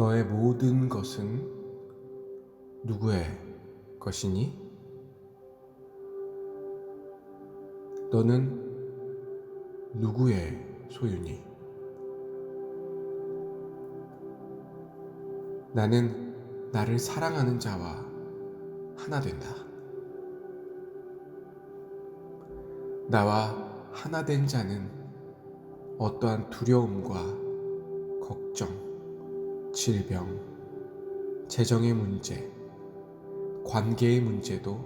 너의 모든 것은 누구의 것이니? 너는 누구의 소유니? 나는 나를 사랑하는 자와 하나 된다. 나와 하나 된 자는 어떠한 두려움과 걱정, 질병, 재정의 문제, 관계의 문제도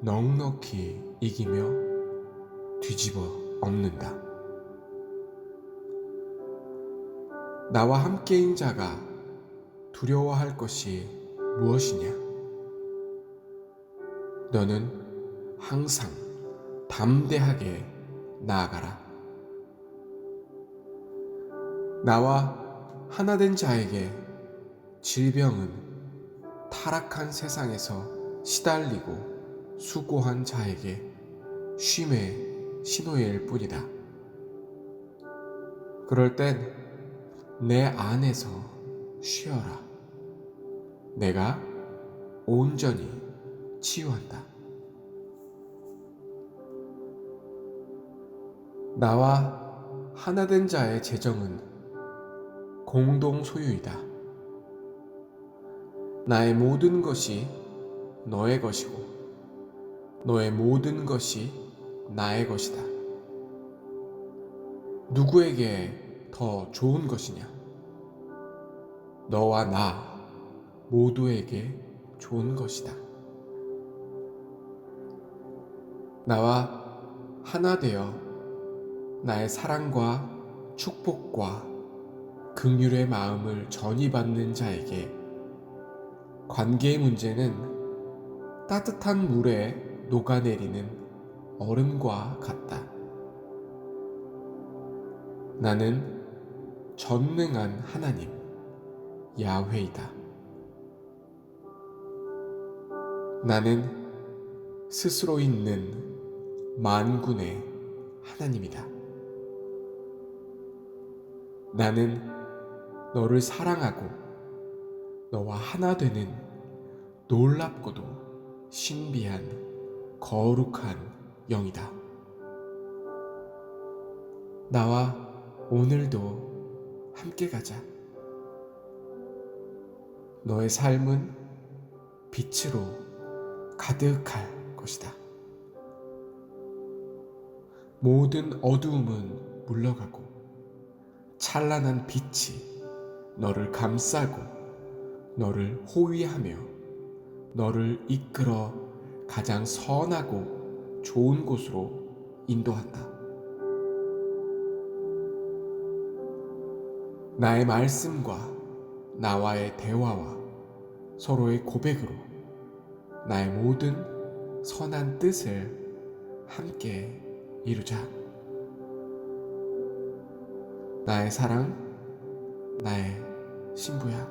넉넉히 이기며 뒤집어 엎는다. 나와 함께인 자가 두려워할 것이 무엇이냐? 너는 항상 담대하게 나아가라. 나와 하나 된 자에게 질병은 타락한 세상에서 시달리고 수고한 자에게 쉼의 신호일 뿐이다. 그럴 땐 내 안에서 쉬어라. 내가 온전히 치유한다. 나와 하나 된 자의 재정은 공동 소유이다. 나의 모든 것이 너의 것이고, 너의 모든 것이 나의 것이다. 누구에게 더 좋은 것이냐? 너와 나 모두에게 좋은 것이다. 나와 하나 되어 나의 사랑과 축복과 긍휼의 마음을 전이 받는 자에게 관계의 문제는 따뜻한 물에 녹아내리는 얼음과 같다. 나는 전능한 하나님, 야훼이다. 나는 스스로 있는 만군의 하나님이다. 나는 너를 사랑하고 너와 하나 되는 놀랍고도 신비한 거룩한 영이다. 나와 오늘도 함께 가자. 너의 삶은 빛으로 가득할 것이다. 모든 어두움은 물러가고 찬란한 빛이 너를 감싸고 너를 호위하며 너를 이끌어 가장 선하고 좋은 곳으로 인도한다. 나의 말씀과 나와의 대화와 서로의 고백으로 나의 모든 선한 뜻을 함께 이루자. 나의 사랑, 나의 신부야.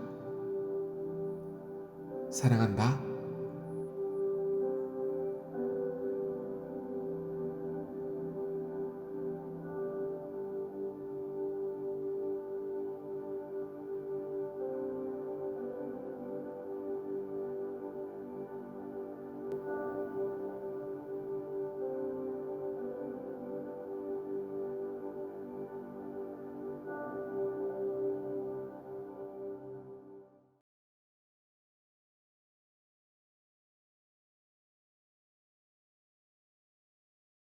사랑한다.